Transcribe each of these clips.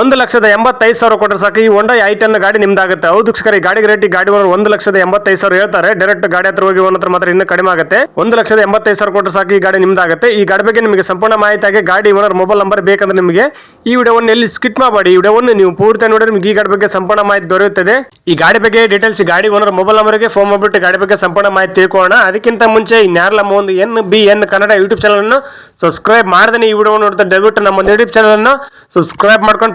ಒಂದು ಲಕ್ಷದ ಎಂಬತ್ತೈದು ಸಾವಿರ ಕೊಟ್ಟರೆ ಸಾಕು. ಈ ಒಂಡೈ ಐ ಟೆನ್ ಗಾಡಿ ನಿಮ್ದಾಗುತ್ತೆ. ಹೌದು ಈ ಗಾಡಿಗೆ ರೇಟ್ ಗಾಡಿ ಓನರ್ ಒಂದು ಲಕ್ಷದ ಎಂಬತ್ತೈದು ಸಾವಿರ ಹೇಳ್ತಾರೆ. ಡೈರೆಕ್ಟ್ ಗಾಡಿ ಹತ್ರ ಹೋಗಿ ಒಂದ್ ಹತ್ರ ಮಾತ್ರ ಇನ್ನೂ ಕಡಿಮೆ ಆಗುತ್ತೆ. ಒಂದು ಲಕ್ಷದ ಎಂಬತ್ತೈದು ಸಾವಿರ ಕೊಟ್ಟರೆ ಸಾಕು ಈ ಗಾಡಿ ನಿಮ್ದಾಗುತ್ತೆ. ಈ ಗಾಡಿ ಬಗ್ಗೆ ನಿಮಗೆ ಸಂಪೂರ್ಣ ಮಾಹಿತಿ ಆಗಿ ಗಾಡಿ ಓನರ್ ಮೊಬೈಲ್ ನಂಬರ್ ಬೇಕಂದ್ರೆ ನಿಮಗೆ ಈ ವಿಡಿಯೋವನ್ನು ಎಲ್ಲಿ ಸ್ಕಿಟ್ ಮಾಡಬೇಡಿ ಈ ವಿಡಿಯೋವನ್ನು ನೀವು ಪೂರ್ತಿ ನೋಡಿದ್ರೆ ನಿಮಗೆ ಈ ಗಾಡಿ ಬಗ್ಗೆ ಸಂಪೂರ್ಣ ಮಾಹಿತಿ ದೊರೆಯುತ್ತದೆ. ಈ ಗಾಡಿ ಬಗ್ಗೆ ಡೀಟೇಲ್ಸ್ ಗಾಡಿ ಓನರ್ ಮೊಬೈಲ್ ನಂಬರ್ಗೆ ಫೋನ್ ಮಾಡಿಬಿಟ್ಟು ಗಾಡಿ ಬಗ್ಗೆ ಸಂಪೂರ್ಣ ಮಾಹಿತಿ ತಿಳ್ಕೊಳ್ಳೋಣ. ಅದಕ್ಕಿಂತ ಮುಂಚೆ ನಮ್ಮ ಒಂದು N B N Kannada YouTube channel ಅನ್ನು ಸಬ್ಸ್ಕ್ರೈಬ್ ಮಾಡದೇ ಈ ವಿಡಿಯೋ ನೋಡ್ತಾ ದಯವಿಟ್ಟು ನಮ್ಮ ಒಂದು ಯೂಟ್ಯೂಬ್ ಚಾನಲ್ ಅನ್ನು ಸಬ್ಸ್ಕ್ರೈಬ್ ಮಾಡ್ಕೊಂಡು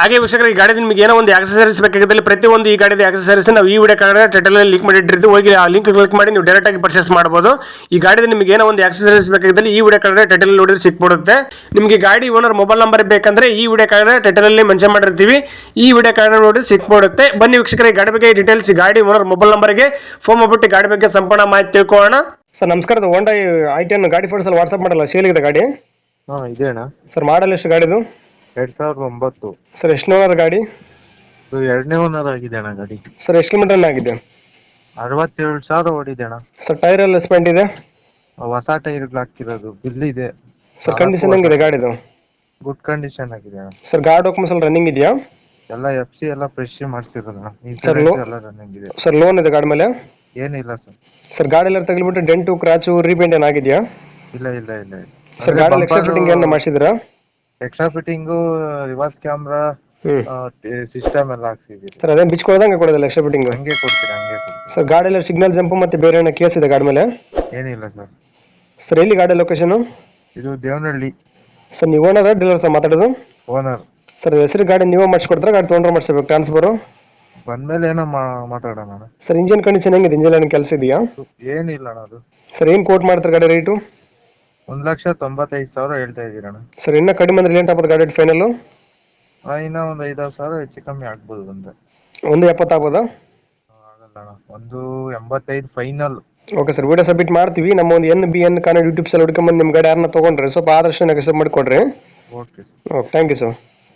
ಹಾಗೆ ವೀಕ್ಷಕರು ಈ ಗಾಡಿ ನಿಮಗೆ ಏನೋ ಒಂದು ಆಕ್ಸಸರೀಸ್ ಬೇಕಾಗಿದ್ದಲ್ಲಿ ಪ್ರತಿಯೊಂದು ಈ ಗಾಡಿದ ಆಕ್ಸಸರೀಸ್ ನಾವು ಈ ವಿಡಿಯೋ ಕಾರ್ಡ್ ಟೈಟಲ್ ಲಿಂಕ್ ಮಾಡಿಟ್ಟಿರ್ತೀವಿ ಹೋಗಿ ಆ ಲಿಂಕ್ ಕ್ಲಿಕ್ ಮಾಡಿ ನೀವು ಡೈರೆಕ್ಟ್ ಆಗಿ ಪರ್ಚೇಸ್ ಮಾಡಬಹುದು ಈ ಗಾಡಿದ ನಿಮಗೆ ಏನೋ ಒಂದು ಆಕ್ಸಸರೀಸ್ ಬೇಕಾಗಿದ್ದಲ್ಲಿ ಈ ವಿಡಿಯೋ ಕಾರ್ಡ್ ಟೈಟಲ್ ನೋಡಿದ್ರೆ ಸಿಕ್ಬಿಡುತ್ತೆ. ನಿಮಗೆ ಗಾಡಿ ಓನರ್ ಮೊಬೈಲ್ ನಂಬರ್ ಬೇಕಂದ್ರೆ ಈ ವಿಡಿಯೋ ಕಾರ್ಡ್ ಟೈಟಲ್ ಅಲ್ಲಿ ಮೆನ್ಷನ್ ಮಾಡಿರ್ತೀವಿ. ಈ ವಿಡಿಯೋ ಕಾರ್ಡ್ ನೋಡಿ ಸಿಕ್ಬಿಡುತ್ತೆ. ಬನ್ನಿ ವೀಕ್ಷಕರ ಈ ಗಾಡಿ ಬಗ್ಗೆ ಡೀಟೇಲ್ಸ್ ಗಾಡಿ ಓನರ್ ಮೊಬೈಲ್ ನಂಬರ್ಗೆ ಫೋನ್ ಮಾಡ್ಬಿಟ್ಟು ಗಾಡಿ ಬಗ್ಗೆ ಸಂಪೂರ್ಣ ಮಾಹಿತಿ ತಿಳ್ಕೊಳ್ಳೋಣ. ಸರ್ ನಮಸ್ಕಾರ ಹೋಂಡಾ ಐ ಟೆನ್ ಗಾಡಿ ಫೋಟೋಸಲ್ಲಿ ವಾಟ್ಸ್ಆಪ್ ಮಾಡಲ್ಲ ಶೇಲಿಗಿದೆ ಗಾಡಿ? ಹಾಂ ಇದೆ ಅಣ್ಣ. ಸರ್ ಮಾಡಲ್ ಎಷ್ಟು ಗಾಡಿದು? ಎರಡ್ ಸಾವಿರದ ಒಂಬತ್ತು. ಸರ್ ಎಷ್ಟು ಓನರ್ ಗಾಡಿ? ಇದು ಎರಡನೇ ಓನರ್ ಆಗಿದೆ ಅಣ್ಣ ಗಾಡಿ. ಸರ್ ಎಷ್ಟು ಕಿಲೋಮೀಟರ್ ಆಗಿದೆ? ಅರವತ್ತೇಳು ಸಾವಿರ ಓಡಿದೆ ಅಣ್ಣ. ಸರ್ ಟೈರ್ ಎಲ್ಲ ಸ್ಪೆಂಟ್ ಇದೆ? ಹೊಸ ಟೈರ್ ಹಾಕಿರೋದು ಬಿಲ್ ಇದೆ. ಸರ್ ಕಂಡೀಷನ್ ಹೆಂಗಿದೆ ಗಾಡಿದು? ಗುಡ್ ಕಂಡೀಷನ್ ಆಗಿದೆ ಅಣ್ಣ. ಸರ್ ಗಾಡಿ ಡಾಕ್ಯುಮೆಂಟ್ಸ್ ಎಲ್ಲ ರನ್ನಿಂಗ್ ಇದೆಯಾ? ಎಲ್ಲ ಎಫ್ ಸಿ ಎಲ್ಲ ಫ್ರೆಶ್ ಮಾಡಿಸಿರೋದಣ್ಣ lo- ಎಲ್ಲ ರನ್ನಿಂಗ್ ಇದೆ. ಸರ್ ಲೋನ್ ಇದೆ ಗಾಡಿ ಮೇಲೆ? ಏನಿಲ್ಲ ಸರ್. ಸರ್ ಗಾಡಿ ಎಲ್ಲ ತಗಲಿಬಿಟ್ಟು ಡೆಂಟು ಕ್ರಾಚು ರೀಪೇಂಟ್ ಏನಾಗಿದ್ಯಾ? ಇಲ್ಲ ಇಲ್ಲ ಇಲ್ಲ. ಸರ್ ಗಾಡಿ ಎಕ್ಸ್ಟ್ರಾ ಫಿಟ್ಟಿಂಗ್ ಏನು ಮಾಡಿಸಿದ್ರಾ extra fitting reverse camera system ಎಲ್ಲ ಹಾಕ್ಸಿದೀರಿ ಸರ್ ಅದೇ ಬಿಚ್ಕೊಳ್ದಂಗೆ ಕೊಡೋದಿಲ್ಲ ಎಕ್ಸ್ಟ್ರಾ ಫಿಟ್ಟಿಂಗ್ ಹಂಗೆ ಕೊಡ್ತೀರಾ ಹಂಗೆ ಕೊಡ್ತೀರಾ. ಸರ್ ಗಾಡಿ ಎಲ್ಲ ಸಿಗ್ನಲ್ ಜಂಪ್ ಮತ್ತೆ ಬೇರೆ ಏನೋ ಕೇಸ್ ಇದೆ ಗಾಡಿ ಮೇಲೆ? ಏನಿಲ್ಲ ಸರ್. ಸರ್ ಎಲ್ಲಿ ಗಾಡಿ ಲೊಕೇಶನ್ ಇದು ದೇವನಹಳ್ಳಿ. ಸರ್ ನೀವು ಓನರ್ ಡೀಲರ್ ಸರ್ ಮಾತಾಡೋದು? ಓನರ್ ಸರ್ ಹೆಸರು ಗಾಡಿ ನೀವು ಮಾಡಿಸ್ಕೊಡ್ತಾರೆ ಗಾಡಿ ತೊಗೊಂಡ್ರೆ ಮಾಡಿಸ್ಬೇಕು ಟ್ರಾನ್ಸ್ಫರು ಬಂದ್ಮೇಲೆ ಏನೋ ಮಾತಾಡೋಣ ಸರ್ ಇಂಜಿನ್ ಕಂಡೀಷನ್ ಹೆಂಗಿದೆ ಇಂಜಿನ್ ಏನು ಕೆಲಸ ಇದೆಯಾ? ಏನಿಲ್ಲ ಅಣ್ಣ ಅದು. ಸರ್ ಏನು ಕೋಟ್ ಮಾಡ್ತಾರೆ ಗಾಡಿ ರೇಟು ಒಂದ್ ಲಕ್ಷ ತೊಂಬತ್ತೈದು ಸಾವಿರ ಹೇಳ್ತಾ ಇದ್ದೀರಣ್ಣ. ಸರ್ ಇನ್ನೂ ಕಡಿಮೆ ಅಂದ್ರೆ ಲೇಟ್ ಆಗ್ಬೋದು ಗಾಡಿ ಫೈನಲ್ ಇನ್ನೂ ಒಂದ್ ಐದಾರು ಸಾವಿರ ಹೆಚ್ಚು ಕಮ್ಮಿ ಆಗ್ಬೋದು ಬಂದ್ರೆ. ಒಂದು ಎಪ್ಪತ್ತು ಆಗ್ಬೋದಾ? ಆಗಲ್ಲ ಅಣ್ಣ ಒಂದು ಎಂಬತ್ತೈದು final okay sir video submit ಮಾಡ್ತೀವಿ. ನಮ್ಮ ಒಂದು N B N Kannada YouTube ಸಲ ಹುಡ್ಕೊಂಬಂದು ನಿಮ್ಮ ಗಾಡಿ ಯಾರನ್ನ ತೊಗೊಂಡ್ರೆ ಸ್ವಲ್ಪ ಆದಷ್ಟು ನೆಗೆಸಬ್ ಮಾಡಿಕೊಡ್ರಿ. Okay okay thank you sir